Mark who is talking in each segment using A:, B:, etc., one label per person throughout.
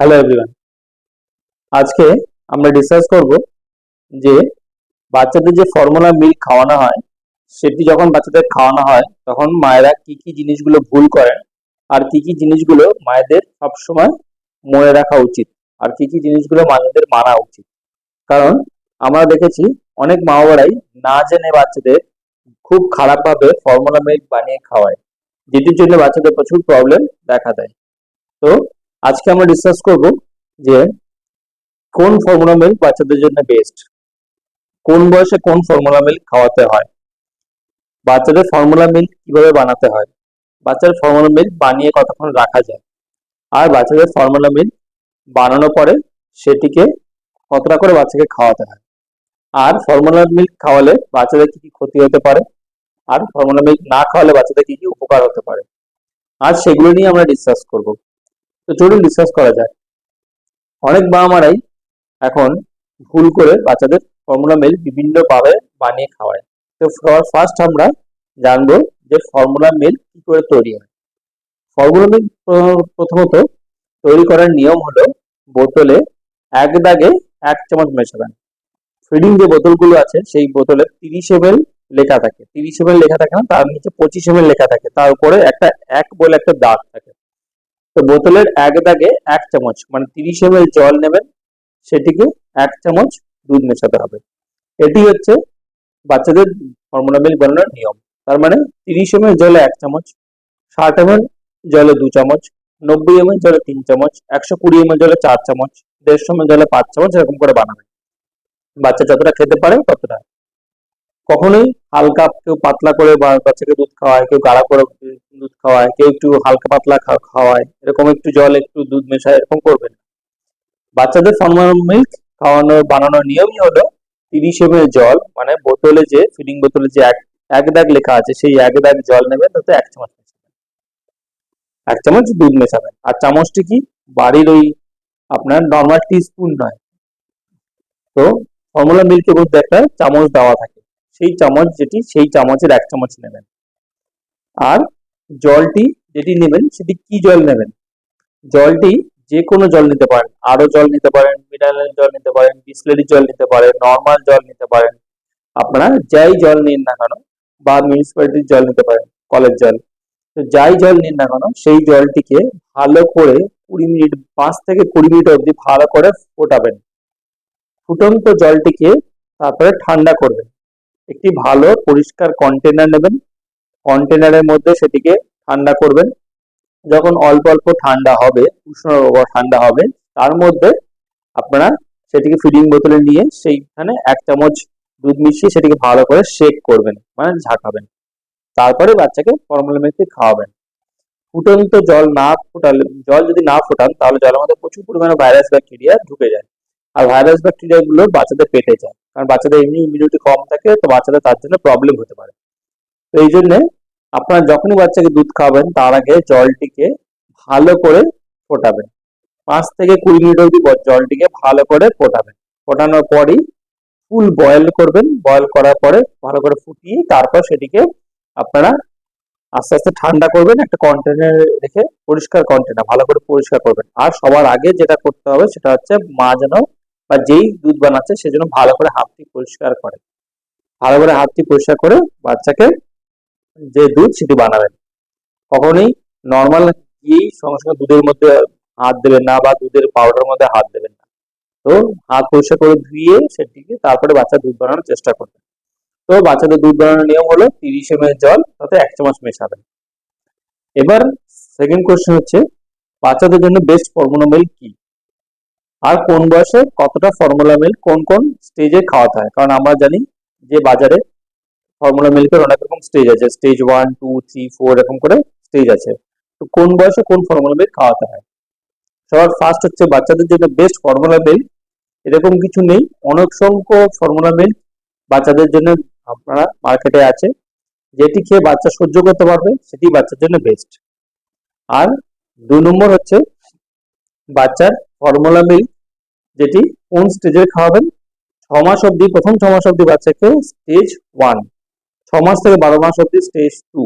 A: Hello everyone আজকে আমরা discuss করব যে বাচ্চাদের যে ফর্মুলা মিল্ক খাওয়ানো হয়, সেটি যখন বাচ্চাদের খাওয়ানো হয়, তখন মায়েরা কি কি জিনিসগুলো ভুল করেন আর কি কি জিনিসগুলো মায়েদের সবসময় মনে রাখা উচিত আর কি কি জিনিসগুলো মায়েদের মানা উচিত। কারণ আমরা দেখেছি অনেক মা বাবারাই না জেনে বাচ্চাদের খুব খারাপভাবে ফর্মুলা মিল্ক বানিয়ে খাওয়ায়, যেটির জন্য বাচ্চাদের প্রচুর প্রবলেম দেখা দেয়। তো আজকে আমরা ডিসকাস করব যে কোন ফর্মুলা মিল্ক বাচ্চাদের জন্য বেস্ট কোন বয়সে কোন ফর্মুলা মিল্ক খাওয়াতে হয়? বাচ্চাদের ফর্মুলা মিল্ক কীভাবে বানাতে হয়? বাচ্চাদের ফর্মুলা মিল্ক বানিয়ে কতক্ষণ রাখা যায়? আর বাচ্চাদের ফর্মুলা মিল্ক বানানোর পরে সেটিকে কতটা করে বাচ্চাকে খাওয়াতে হয়? আর ফর্মুলা মিল্ক খাওয়ালে বাচ্চাদের কি কি ক্ষতি হতে পারে? আর ফর্মুলা মিল্ক না খাওয়ালে বাচ্চাদের কি কি উপকার হতে পারে? আজ সেগুলো নিয়ে আমরা ডিসকাস করব। তো চলুন ডিসকাস করা যায় অনেক বাবা মারাই এখন ভুল করে বাচ্চাদের ফর্মুলা মিল্ক বিভিন্নভাবে বানিয়ে খাওয়ায়। তো ফার্স্ট আমরা জানব যে ফর্মুলা মিল্ক কি করে তৈরি হয়। ফর্মুলা মিল্ক প্রথমত তৈরি করার নিয়ম হলো বোতলে এক দাগে এক চামচ মেশাবেন। ফিডিং যে বোতলগুলো আছে, সেই বোতলে তিরিশ এম লেখা থাকে। তিরিশ এম লেখা থাকে না, তার নিচে পঁচিশ এম লেখা থাকে। তার উপরে একটা এক বলে একটা দাগ থাকে। তো বোতলের এক দাগে এক চামচ মানে তিরিশ এম জল নেবেন, সেটিকে এক চামচ দুধ মেশাতে হবে। এটি হচ্ছে বাচ্চাদের ফর্মুলা মিল্ক বানানোর নিয়ম। তার মানে তিরিশ এম জলে এক চামচ, ষাট এম জলে দু চামচ, নব্বই এম জলে তিন চামচ, একশো কুড়ি এম জলে চার চামচ, দেড়শো এম জলে পাঁচ চামচ এরকম করে বানাবেন। বাচ্চা যতটা খেতে পারে ততটা। কখনোই হালকা কেউ পাতলা করে বাচ্চাকে দুধ খাওয়ায়, কেউ গাঢ়া করে দুধ খাওয়ায়, কেউ একটু হালকা পাতলা খাওয়ায়, এরকম একটু জল, একটু দুধ মেশায়, এরকম করবেন বাচ্চাদের ফর্মাল মিল্ক খাওয়ানোর, বানানোর নিয়মই হলো তিরিশ এম জল মানে বোতলে যে ফিডিং বোতলে যে এক এক দাগ লেখা আছে, সেই এক দাগ জল নেবেন, তাতে এক চামচ এক চামচ দুধ মেশাবেন। আর চামচটি কি? বাড়ির ওই আপনার নর্মাল টি স্পুন নয়। তো ফর্মুলা মিল্কের মধ্যে একটা চামচ দেওয়া থাকে। সেই চামচ যেটি, সেই চামচের এক চামচ নেবেন। আর জলটি যেটি নেবেন, সেটি কি জল নেবেন? জলটি যে কোনো জল নিতে পারেন। আরও জল নিতে পারেন মিনারেল জল নিতে পারেন বিসলেরি জল নিতে পারেন, নর্মাল জল নিতে পারেন। আপনারা যাই জল নিন না কেন, বা মিউনিসিপ্যালিটির জল নিতে পারেন, কলের জল। তো যাই জল নিন না কেন, সেই জলটিকে ভালো করে কুড়ি মিনিট, পাঁচ থেকে কুড়ি মিনিট অবধি ভালো করে ফোটাবেন। ফুটন্ত জলটিকে তারপরে ঠান্ডা করবেন। একটি ভালো, পরিষ্কার কন্টেনার নেবেন। কন্টেনারের মধ্যে সেটিকে ঠান্ডা করবেন। যখন অল্প অল্প ঠান্ডা হবে, উষ্ণ ঠান্ডা হবে, তার মধ্যে আপনারা সেটিকে ফিডিং বোতলে নিয়ে সেইখানে এক চামচ দুধ মিশিয়ে সেটিকে ভালো করে শেক করবেন মানে ঝাঁকাবেন। তারপরে বাচ্চাকে ফর্মুলা মিল্কে খাওয়াবেন। ফুটন্ত জল না ফুটালে, জল যদি না ফোটান, তাহলে জলের মধ্যে প্রচুর পরিমাণে ভাইরাস ব্যাকটেরিয়া ঢুকে যায়। আর ভাইরাস ব্যাকটেরিয়া গুলো বাচ্চাদের পেটে যায়। কারণ বাচ্চাদের এমনি ইমিউনিটি কম থাকে, তো বাচ্চাদের তার জন্য প্রবলেম হতে পারে। তো এই জন্যে আপনারা যখনই বাচ্চাকে দুধ খাওয়াবেন তার আগে জলটিকে ভালো করে ফোটাবেন। পাঁচ থেকে কুড়ি মিনিট অবধি জলটিকে ভালো করে ফোটাবেন। ফোটানোর পরই ফুল বয়েল করবেন। বয়েল করার পরে ভালো করে ফুটিয়ে তারপর সেটিকে আপনারা আস্তে আস্তে ঠান্ডা করবেন, একটা কন্টেনার রেখে পরিষ্কার কন্টেনার ভালো করে পরিষ্কার করবেন। আর সবার আগে যেটা করতে হবে সেটা হচ্ছে মা যেন বা যেই দুধ বানাচ্ছে সেজন্য ভালো করে হাতটি পরিষ্কার করে। ভালো করে হাতটি পরিষ্কার করে বাচ্চাকে যে দুধ সেটি বানাবেন। কখনোই নর্মাল গিয়েই সঙ্গে সঙ্গে দুধের মধ্যে হাত দেবেন না বা দুধের পাউডার মধ্যে হাত দেবেন না। তো হাত পরিষ্কার করে ধুয়ে সেটিকে তারপরে বাচ্চা দুধ বানানোর চেষ্টা করবেন। তো বাচ্চাদের দুধ বানানোর নিয়ম হলো তিরিশ এম জল তাতে এক চামচ মেশাবেন। এবার সেকেন্ড কোয়েশ্চেন হচ্ছে, বাচ্চাদের জন্য বেস্ট ফর্মুলা মিল্ক কি? আর কোন বয়সে কতটা ফর্মুলা মিল্ক কোন কোন স্টেজে খাওয়াতে হয়? কারণ আমরা জানি যে বাজারে ফর্মুলা মিল্কের অনেক রকম স্টেজ আছে। Stage one two three four এরকম করে স্টেজ আছে। তো কোন বয়সে কোন ফর্মুলা মিল্ক খাওয়াতে হয়? সবার ফার্স্ট হচ্ছে বাচ্চাদের জন্য বেস্ট ফর্মুলা মিল্ক এরকম কিছু নেই। অনেক সংখ্যক ফর্মুলা মিল্ক বাচ্চাদের জন্য আপনারা মার্কেটে আছে। যেটি খেয়ে বাচ্চা সহ্য করতে পারবে, সেটি বাচ্চার জন্য বেস্ট আর দু নম্বর হচ্ছে বাচ্চার ফর্মুলা মিল্ক যেটি কোন স্টেজে খাওয়াবেন? ছ মাস অবধি, প্রথম ছ মাস অবধি বাচ্চাকে স্টেজ ওয়ান ছ মাস থেকে বারো মাস অবধি স্টেজ টু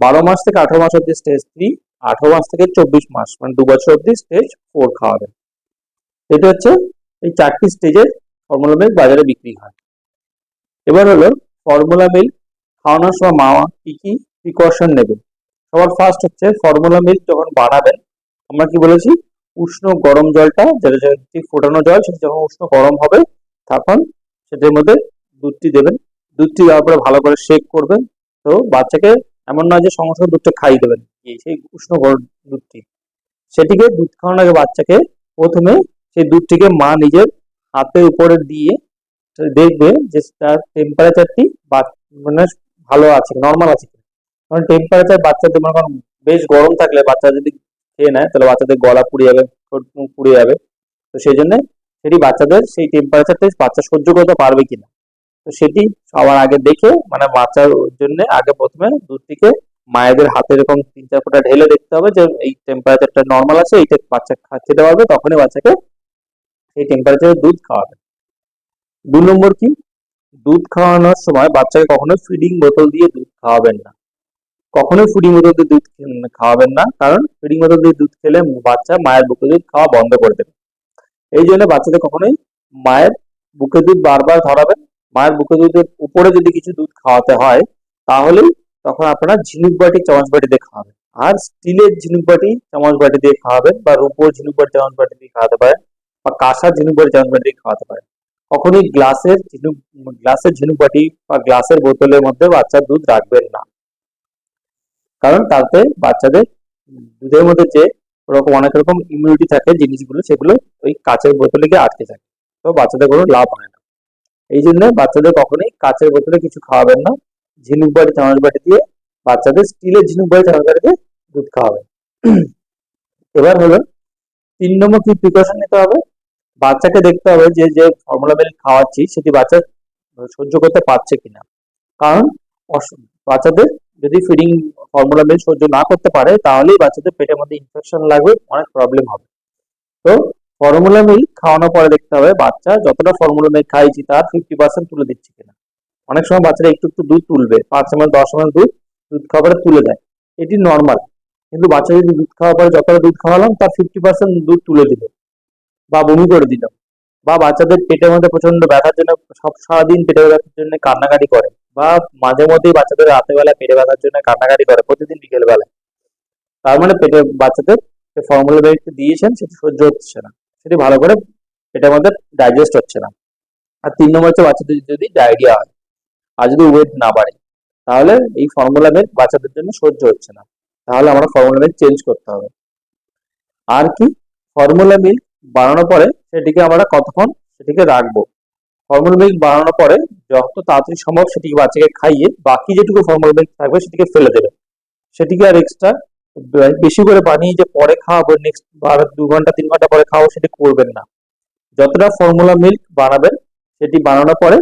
A: বারো মাস থেকে আঠারো মাস অবধি স্টেজ থ্রি আঠারো মাস থেকে চব্বিশ মাস মানে দু বছর অবধি স্টেজ ফোর খাওয়াবেন। এটা হচ্ছে এই চারটি স্টেজের ফর্মুলা মিল্ক বাজারে বিক্রি হয়। এবার হলো ফর্মুলা মিল্ক খাওয়ানোর সময় মা কি কি প্রিকশন নেবেন? সবার ফার্স্ট হচ্ছে ফর্মুলা মিল্ক যখন বানাবেন আমরা কি বলেছি? উষ্ণ গরম জলটা, যেটা যেটি ফোটানো জল, সেটা যখন উষ্ণ গরম হবে, তখন সেটার মধ্যে দুধটি দেবেন। দুধটি দেওয়ার পরে ভালো করে শেক করবেন। তো বাচ্চাকে এমন নয় যে সঙ্গে সঙ্গে দুধটা খাইয়ে দেবেন সেই উষ্ণ গরম দুধটি। সেটিকে দুধ খাওয়ানোর আগে বাচ্চাকে প্রথমে সেই দুধটিকে মা নিজের হাতের উপরে দিয়ে দেখবে যে তার টেম্পারেচারটি মানে ভালো আছে নর্মাল আছে। কারণ টেম্পারেচার বাচ্চাদের মনে করেন বেশ গরম থাকলে বাচ্চা যদি খেয়ে নেয়, তাহলে বাচ্চাদের গলা পুড়ে যাবে, ঠোঁট পুড়ে যাবে। তো সেই জন্য সেটি বাচ্চাদের সেই টেম্পারেচারটা বাচ্চা সহ্য করতে পারবে কিনা তো সেটি সবার আগে দেখে মানে বাচ্চার জন্য আগে প্রথমে দুধটিকে মায়েদের হাতে এরকম তিন চার ফোঁটা ঢেলে দেখতে হবে যে এই টেম্পারেচারটা নর্মাল আছে, এইটা বাচ্চা খেতে পারবে, তখনই বাচ্চাকে সেই টেম্পারেচারের দুধ খাওয়াবে। দু নম্বর কি? দুধ খাওয়ানোর সময় বাচ্চাকে কখনোই ফিডিং বোতল দিয়ে দুধ খাওয়াবেন না। কখনোই ফিডিং বোতল দুধ খাওয়াবেন না। কারণ ফিডিং বোতল দুধ খেলে বাচ্চা মায়ের বুকে দুধ খাওয়া বন্ধ করে দেবে। এই জন্য বাচ্চাদের কখনোই মায়ের বুকে দুধ বারবার ধরাবেন। মায়ের বুকে দুধের উপরে যদি কিছু দুধ খাওয়াতে হয়, তাহলেই তখন আপনারা ঝিনুক বাটি, চামচ বাটি দিয়ে খাওয়াবেন। আর স্টিলের ঝিনুক বাটি, চামচ বাটি দিয়ে খাওয়াবেন বা রূপোর ঝিনুক বাটি, চামচ বাটি দিয়ে খাওয়াতে পারেন বা কাঁসার ঝিনুক বাটি, চামচ বাটি দিয়ে খাওয়াতে পারেন। কখনোই গ্লাসের ঝিনুক গ্লাসের ঝিনুক বাটি বা গ্লাসের বোতলের মধ্যে বাচ্চার দুধ রাখবেন না। কারণ তাতে বাচ্চাদের দুধের মধ্যে যে ওরকম অনেক রকম ইমিউনিটি থাকে, জিনিসগুলো, সেগুলো ওই কাঁচের বোতলে গিয়ে আটকে থাকে। তো বাচ্চাদের কোনো লাভ হয় না। এই জন্য বাচ্চাদের কখনোই কাঁচের বোতলে কিছু খাওয়াবেন না। ঝিনুক বাটি চামচ বাটি দিয়ে বাচ্চাদের স্টিলের ঝিনুক বাটি চামচ দিয়ে দুধ খাওয়াবেন। এবার হলো তিন নম্বর কি প্রিকশন নিতে হবে? বাচ্চাকে দেখতে হবে যে যে ফর্মুলা মিল্ক খাওয়াচ্ছি, সেটি বাচ্চা সহ্য করতে পারছে কিনা। কারণ বাচ্চাদের যদি ফিডিং ফর্মুলা মিল্ক সহ্য না করতে পারে, তাহলেই বাচ্চাদের পেটের মধ্যে ইনফেকশন লাগবে, অনেক প্রবলেম হবে। তো ফর্মুলা মিল্ক খাওয়ানোর পরে দেখতে হবে, বাচ্চা যতটা ফর্মুলা মিল্ক খাইছি তার ফিফটি পার্সেন্ট তুলে দিচ্ছে কিনা। অনেক সময় বাচ্চারা একটু একটু দুধ তুলবে, পাঁচ এমএল দশ এমএল দুধ দুধ খাবারে তুলে দেয়। এটি নর্মাল কিন্তু বাচ্চা যদি দুধ খাওয়ার পরে যতটা দুধ খাওয়ালাম, তার ফিফটি পার্সেন্ট দুধ তুলে দিল বা বমি করে দিল। বা বাচ্চাদের পেটের মধ্যে প্রচণ্ড ব্যথার জন্য, সব সারাদিন পেটে ব্যথার জন্য কান্নাকাটি করে। বা মাঝে মধ্যেই বাচ্চাদের রাতে বেলায় পেটে ব্যথার জন্য কান্নাকাটি করে প্রতিদিন বিকেল বেলায় তার মানে পেটে বাচ্চাদের ফর্মুলা মিল্ক দিয়েছেন সেটি সহ্য হচ্ছে না। সেটি ভালো করে পেটের মধ্যে ডাইজেস্ট হচ্ছে না। আর তিন নম্বর হচ্ছে বাচ্চাদের যদি ডায়রিয়া হয় আর যদি ওয়েট না বাড়ে, তাহলে এই ফর্মুলা মিল্ক বাচ্চাদের জন্য সহ্য হচ্ছে না। তাহলে আমরা ফর্মুলা মিল্ক চেঞ্জ করতে হবে। আর কি? ফর্মুলা মিল্ক বানানোর পরে সেটিকে আমরা কতক্ষণ সেটিকে রাখব? ফর্মুলা মিল্ক বানানোর পরে যত তাড়াতাড়ি সম্ভব সেটিকে বাচ্চাকে খাইয়ে বাকি যেটুকু ফর্মুলা মিল্ক থাকবে সেটিকে ফেলে দেবে। সেটিকে আর এক্সট্রা বেশি করে বানিয়ে যে পরে খাওয়াবো নেক্সট বার দু ঘণ্টা, তিন ঘণ্টা পরে খাওয়াবো সেটি করবেন না। যতটা ফর্মুলা মিল্ক বানাবেন সেটি বানানোর পরে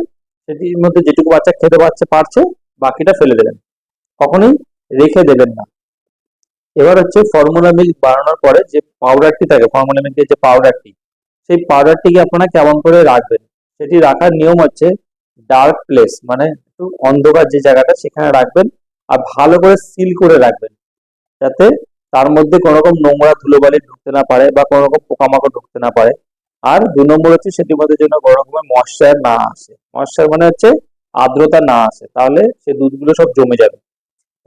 A: সেটির মধ্যে যেটুকু বাচ্চা খেতে পারছে পারছে, বাকিটা ফেলে দেবেন। কখনোই রেখে দেবেন না। এবার হচ্ছে ফর্মুলা মিল্ক বানানোর পরে যে পাউডারটি থাকে ফর্মুলা মিল্কের যে পাউডারটি সেই পাউডারটিকে আপনারা কেমন করে রাখবেন? সেটি রাখার নিয়ম হচ্ছে ডার্ক প্লেস মানে একটু অন্ধকার যে জায়গাটা সেখানে রাখবেন আর ভালো করে সিল করে রাখবেন। যাতে তার মধ্যে কোনো রকম নোংরা ধুলোবালি ঢুকতে না পারে বা কোনো রকম পোকামাকড় ঢুকতে না পারে। আর দু নম্বর হচ্ছে সেটির মধ্যে যেন কোনো রকমের ময়শ্চার না আসে। ময়শ্চার মানে হচ্ছে আর্দ্রতা না আসে, তাহলে সে দুধগুলো সব জমে যাবে।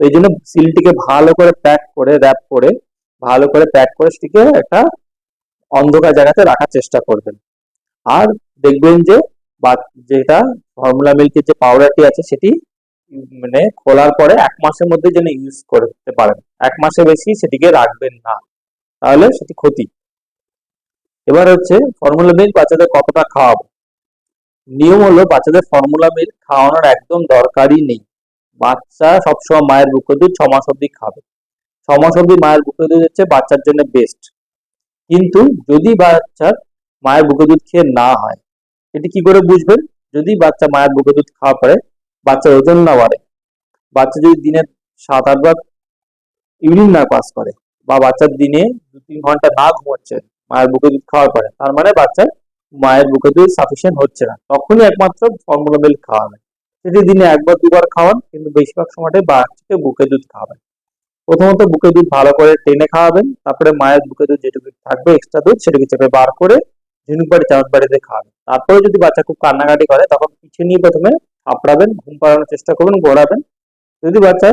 A: তো এই জন্য সিলটিকে ভালো করে প্যাক করে র্যাপ করে, ভালো করে প্যাক করে সেটিকে একটা অন্ধকার জায়গাতে রাখার চেষ্টা করবেন। আর দেখবেন যে যেটা ফর্মুলা মিল্কের যে পাউডারটি আছে সেটি মানে খোলার পরে এক মাসের মধ্যে যেন ইউজ করতে পারেন। এক মাসে বেশি সেটিকে রাখবেন না। তাহলে সেটি ক্ষতি। এবার হচ্ছে ফর্মুলা মিল্ক বাচ্চাদের কতটা খাওয়াবো? নিয়ম হলো বাচ্চাদের ফর্মুলা মিল্ক খাওয়ানোর একদম দরকারই নেই। বাচ্চা সবসময় মায়ের বুকে দুধ ছ মাস অব্দি খাবে। ছ মাস অব্দি মায়ের বুকে দুধ হচ্ছে বাচ্চার জন্য বেস্ট কিন্তু যদি বাচ্চার মায়ের বুকে দুধ খেয়ে না হয়। এটি কি করে বুঝবেন? যদি বাচ্চা মায়ের বুকে দুধ খাওয়া পরে বাচ্চার ওজন না বাড়ে, বাচ্চা যদি দিনে সাত আটবার ইউরিন না পাস করে বা বাচ্চার দিনে দু, তিন ঘণ্টা না ঘুমোচ্ছে, মায়ের বুকে দুধ খাওয়ার পরে তার মানে বাচ্চার মায়ের বুকে দুধ সাফিসিয়েন্ট হচ্ছে না। তখনই একমাত্র ফর্মুলা মিল্ক খাওয়াবেন সেটি দিনে একবার দুবার খাওয়ান, কিন্তু বেশিরভাগ সময়টাই বাচ্চাকে বুকে দুধ খাওয়াবেন। প্রথমত বুকে দুধ ভালো করে টেনে খাওয়াবেন, তারপরে মায়ের বুকে দুধ যেটুকু থাকবে এক্সট্রা দুধ, সেটুকু চেপে বার করে ঝিনুক বাড়ি চামচ বাড়িতে খাওয়াবেন তারপরে যদি বাচ্চা খুব কান্নাকাটি করে, তখন পিছিয়ে নিয়ে প্রথমে থাপড়াবেন ঘুম পাড়ানোর চেষ্টা করবেন ঘোরাবেন যদি বাচ্চা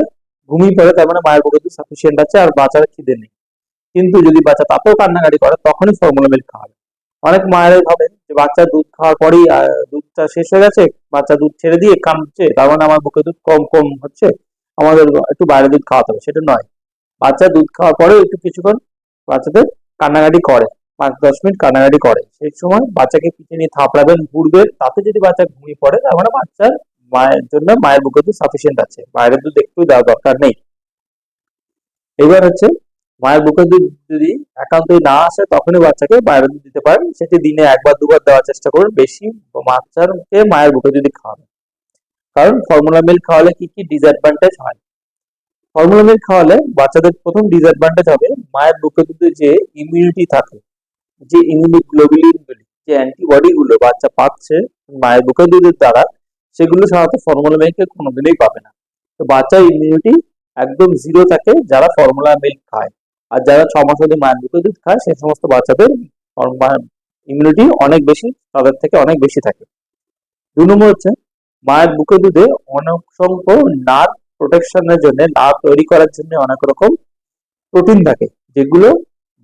A: ঘুমিয়ে পড়ে, তার মানে মায়ের দুধ সাফিসিয়েন্ট আছে আর বাচ্চার খিদে নেই। কিন্তু যদি বাচ্চা তাতেও কান্নাকাটি করে, তখনই ফর্মুলা মিল্ক খাওয়াবে অনেক মায়েরাই ভাবেন যে, বাচ্চা দুধ খাওয়ার পরেই দুধটা শেষ হয়ে গেছে, বাচ্চা দুধ ছেড়ে দিয়ে কামছে তার মানে আমার বুকে দুধ কম কম হচ্ছে, আমাদের একটু বাইরে দুধ খাওয়াতে হবে। সেটা নয়। বাচ্চা দুধ খাওয়ার পরেও একটু কিছুক্ষণ বাচ্চাদের কান্নাকাটি করে। পাঁচ দশ মিনিট কান্নাকাটি করে। সেই সময় বাচ্চাকে পিছিয়ে নিয়ে থাপড়াবেন, ঘুরবেন। তাতে যদি বাচ্চা ঘুমিয়ে পড়ে, তার মানে বাচ্চার মায়ের জন্য মায়ের বুকে দুধ সাফিসিয়েন্ট আছে। বাইরের দুধ একটু দেওয়ার দরকার নেই। এবার হচ্ছে মায়ের বুকের দুধ যদি একান্তই না আসে, তখনই বাচ্চাকে বাইরের দুধ দিতে পারেন। সেটি দিনে একবার, দুবার দেওয়ার চেষ্টা করুন। বেশি বাচ্চাকে মায়ের বুকে যদি খাওয়াবেন কারণ ফর্মুলা মিল্ক খাওয়ালে কি কি ডিসঅ্যাডভান্টেজ হয়? ফর্মুলা মিল্ক খাওয়ালে বাচ্চাদের প্রথম ডিসঅ্যাডভান্টেজ হবে মায়ের বুকে দুধে যে ইমিউনিটি থাকে। যে ইমিউনোগ্লোবুলিন গুলি যে অ্যান্টিবডি গুলো বাচ্চা পাচ্ছে মায়ের বুকের দুধের দ্বারা, সেগুলো সাধারণত ফর্মুলা মিল্কে কোনোদিনই পাবে না। তো বাচ্চার ইমিউনিটি একদম জিরো থাকে যারা ফর্মুলা মিল্ক খায়। আর যারা ছ মাস অবধি মায়ের বুকে দুধ খায় সেই সমস্ত বাচ্চাদের ইমিউনিটি অনেক বেশি, তাদের থেকে অনেক বেশি থাকে। দুই নম্বর হচ্ছে, মায়ের বুকে দুধে অনেক সংখ্য নার্ভ প্রোটেকশনের জন্য নার্ভ তৈরি করার জন্য অনেক রকম প্রোটিন থাকে, যেগুলো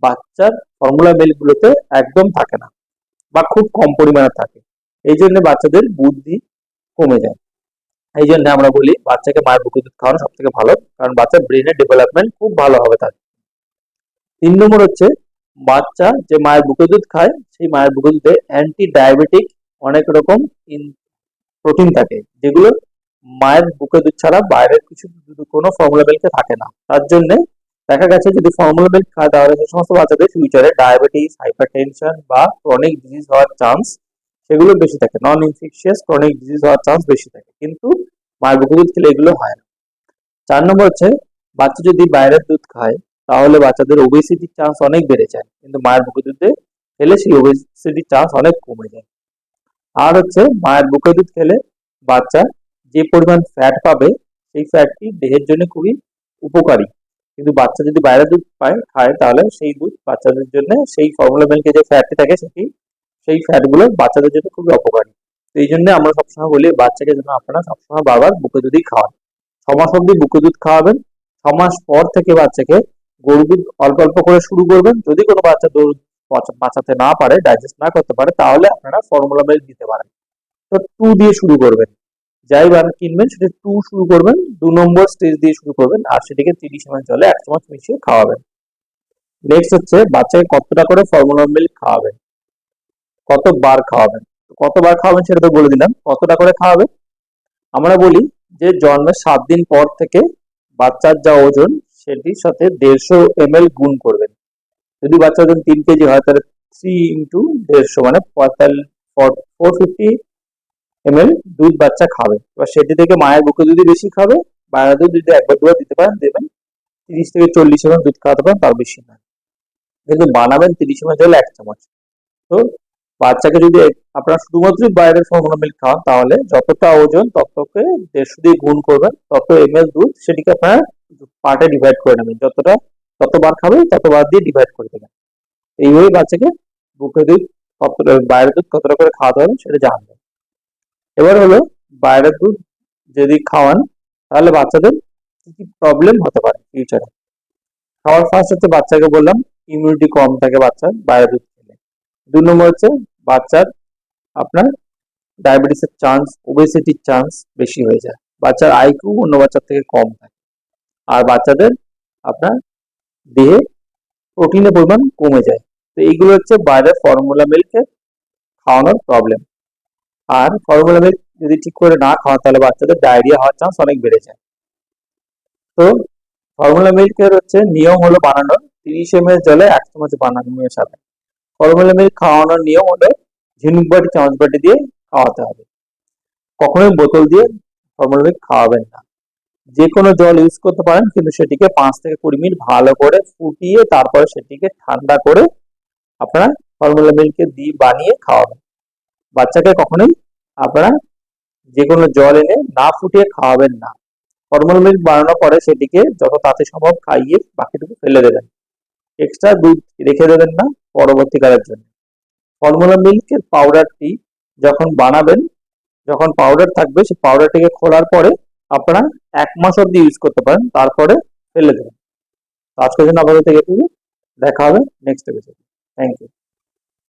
A: বাচ্চার ফর্মুলা মিল্ক গুলোতে একদম থাকে না বা খুব কম পরিমাণে থাকে। এই জন্য বাচ্চাদের বুদ্ধি কমে যায়। এই জন্য আমরা বলি বাচ্চাকে মায়ের বুকে দুধ খাওয়ানো সব থেকে ভালো, কারণ বাচ্চার ব্রেনের ডেভেলপমেন্ট খুব ভালো হবে তার। তিন নম্বর হচ্ছে বাচ্চা যে মায়ের বুকে দুধ খায়, সেই মায়ের বুকে দুধে অ্যান্টি ডায়াবেটিক অনেক রকম প্রোটিন থাকে, যেগুলো মায়ের বুকে দুধ ছাড়া বাইরের কিছু কোনো ফর্মুলা মিল্কে থাকে না। তার জন্য দেখা গেছে যদি ফর্মুলা মিল্ক খায়, তাহলে সে সমস্ত বাচ্চাদের ফিউচারে ডায়াবেটিস হাইপার টেনশন বা ক্রনিক ডিজিজ হওয়ার চান্স সেগুলো বেশি থাকে। নন ইনফেকশিয়াস ক্রনিক ডিজিজ হওয়ার চান্স বেশি থাকে। কিন্তু মায়ের বুকে দুধ খেলে এগুলো হয় না। চার নম্বর হচ্ছে, বাচ্চা যদি বাইরের দুধ খায়, তাহলে বাচ্চাদের ওবেসিটির চান্স অনেক বেড়ে যায়। কিন্তু মায়ের বুকে দুধে খেলে সেই ওবেসিটির চান্স অনেক কমে যায়। আর হচ্ছে, মায়ের বুকে দুধ খেলে বাচ্চা যে পরিমাণ ফ্যাট পাবে, সেই ফ্যাটটি দেহের জন্য খুবই উপকারী। কিন্তু বাচ্চা যদি বাইরের দুধ পায়, খায়, তাহলে সেই দুধ বাচ্চাদের জন্য সেই ফর্মুলা মিল্কে যে ফ্যাটটি থাকে সেটি, সেই ফ্যাটগুলো বাচ্চাদের জন্য খুবই অপকারী। এই জন্য আমরা সবসময় বলি, বাচ্চাকে যেন আপনারা সবসময় বারবার বুকে দুধই খাওয়ান। ছমাস অব্দি বুকে দুধ খাওয়াবেন। ছমাস পর থেকে বাচ্চাকে গরু দুধ অল্প অল্প করে শুরু করবেন। যদি কোনো বাচ্চা দুধ বাঁচাতে না পারে ডাইজেস্ট না করতে পারে, তাহলে আপনারা ফর্মুলা মিল্ক দিতে পারেন। তো টু দিয়ে শুরু করবেন। যাই বান কিনবেন সেটা টু শুরু করবেন, দু নম্বর স্টেজ দিয়ে শুরু করবেন, আর সেটিকে তিরিশ এমএল জলে এক চামচ মিশিয়ে খাওয়াবেন। নেক্সট হচ্ছে, বাচ্চাকে কতটা করে ফর্মুলা মিল্ক খাওয়াবেন? কতবার খাওয়াবেন? কতবার খাওয়াবেন সেটা তো বলে দিলাম, কতটা করে খাওয়াবেন? আমরা বলি যে জন্মের সাত দিন পর থেকে বাচ্চার যা ওজন, সেটির সাথে দেড়শো এম গুণ করবেন। যদি বাচ্চা ওজন তিন কেজি হয়, তাহলে থ্রি ইন্টু দেড়শো মানে ফোর ফিফটি এম দুধ বাচ্চা খাবে। এবার সেটি থেকে মায়ের বুকে দুধই বেশি খাবে মায়ের দুধ যদি একবার দুবার দিতে পারেন, দেবেন। তিরিশ থেকে চল্লিশ এম দুধ খাওয়াতে পারেন, তার বেশি না কিন্তু বানাবেন তিরিশ এম জল এক চামচ। তো বাচ্চাকে যদি আপনারা শুধুমাত্র বাইরের ফর্মুলা মিল্ক খাওয়ান তাহলে যতটা ওজন ততকে দেড়শো দিয়ে গুণ করবেন, তত এম দুধ সেটিকে আপনারা পার্টে ডিভাইড করে নেবেন। যতটা ততবার খাবে, ততবার দিয়ে ডিভাইড করে দেবেন। এইভাবে বাচ্চাকে বুকে দুধ কতটা বাইরের দুধ কতটা করে খাওয়াতে হবে সেটা জানবেন। এবার হলো বাইরের দুধ যদি খাওয়ান, তাহলে বাচ্চাদের কি কি প্রবলেম হতে পারে ফিউচারে খাওয়ার ফার্স্ট হচ্ছে বাচ্চাকে বললাম ইমিউনিটি কম থাকে বাচ্চার বাইরের দুধ খেলে। দুই নম্বর হচ্ছে বাচ্চার আপনার ডায়াবেটিসের চান্স ওবেসিটির চান্স বেশি হয়ে যায়। বাচ্চার আইকিউ অন্য বাচ্চার থেকে কম থাকে। আর বাচ্চাদের আপনার দেহে প্রোটিনের পরিমাণ কমে যায়। তো এইগুলো হচ্ছে বাইরের ফর্মুলা মিল্কের খাওয়ানোর প্রবলেম আর ফর্মুলা মিল্ক যদি ঠিক করে না খাওয়া তাহলে বাচ্চাদের ডায়রিয়া হওয়ার চান্স অনেক বেড়ে যায় তো ফর্মুলা মিল্কের হচ্ছে নিয়ম হলো বানানোর তিরিশ এম জলে এক চামচ বানানো মেশাবে ফর্মুলা মিল্ক খাওয়ানোর নিয়ম হলো ঝিনুক বাটি, চামচ বাটি দিয়ে খাওয়াতে হবে। কখনোই বোতল দিয়ে ফর্মুলা মিল্ক খাওয়াবেন না। যে কোনো জল ইউজ করতে পারেন, কিন্তু সেটিকে পাঁচ থেকে কুড়ি মিনিট ভালো করে ফুটিয়ে তারপরে সেটিকে ঠান্ডা করে আপনারা ফর্মুলা মিল্কে দিয়ে বানিয়ে খাওয়াবেন। বাচ্চাকে কখনোই আপনারা যে কোনো জল এনে না ফুটিয়ে খাওয়াবেন না। ফর্মাল মিল্ক বানানোর পরে সেটিকে যত তাড়াতাড়ি সম্ভব খাইয়ে বাকিটুকু ফেলে দেবেন। এক্সট্রা দুধ রেখে দেবেন না পরবর্তীকালের জন্য। ফর্মুলা মিল্কের পাউডারটি যখন বানাবেন, যখন পাউডার থাকবে সেই পাউডারটিকে খোলার পরে আপনারা এক মাস অব্দি ইউজ করতে পারেন, তারপরে ফেলে দেবেন। আজকের জন্য আপাতত এটুকু। দেখা হবে নেক্সট এপিসোডে থ্যাংক ইউ